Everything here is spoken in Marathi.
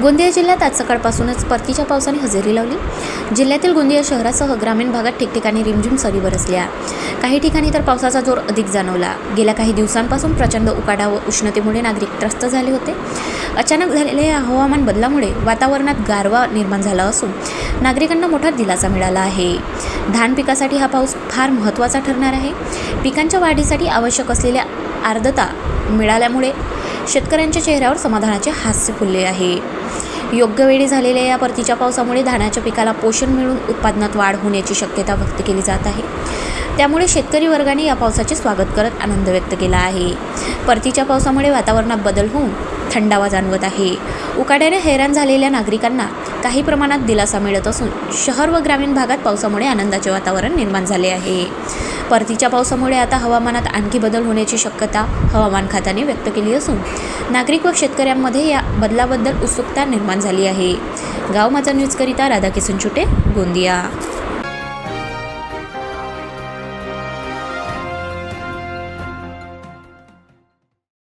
गोंदिया जिल्ह्यात आज सकाळपासूनच परतीच्या पावसाने हजेरी लावली. जिल्ह्यातील गोंदिया शहरासह ग्रामीण भागात ठिकठिकाणी रिमझिम सरी बरसल्या. काही ठिकाणी तर पावसाचा जोर अधिक जाणवला. गेल्या काही दिवसांपासून प्रचंड उकाडा व उष्णतेमुळे नागरिक त्रस्त झाले होते. अचानक झालेल्या या हवामान बदलामुळे वातावरणात गारवा निर्माण झाला असून नागरिकांना मोठा दिलासा मिळाला आहे. धान पिकासाठी हा पाऊस फार महत्त्वाचा ठरणार आहे. पिकांच्या वाढीसाठी आवश्यक असलेल्या आर्द्रता मिळाल्यामुळे शेतकऱ्यांच्या चेहऱ्यावर समाधानाचे हास्य फुलले आहे. योग्य वेळी झालेल्या या परतीच्या पावसामुळे धानाच्या पिकाला पोषण मिळून उत्पादनात वाढ होण्याची शक्यता व्यक्त केली जात आहे. त्यामुळे शेतकरी वर्गाने या पावसाचे स्वागत करत आनंद व्यक्त केला आहे. परतीच्या पावसामुळे वातावरणात बदल होऊन थंडावा जाणवत आहे. उकाड्याने हैराण झालेल्या नागरिकांना काही प्रमाणात दिलासा मिळत असून शहर व ग्रामीण भागात पावसामुळे आनंदाचे वातावरण निर्माण झाले आहे. परतीच्या पावसामुळे आता हवामानात आणखी बदल होण्याची शक्यता हवामान खात्याने व्यक्त केली असून नागरिक व शेतकऱ्यांमध्ये या बदलाबद्दल उत्सुकता निर्माण झाली आहे. गाव माझा न्यूजकरिता राधाकिशन छुटे गोंदिया.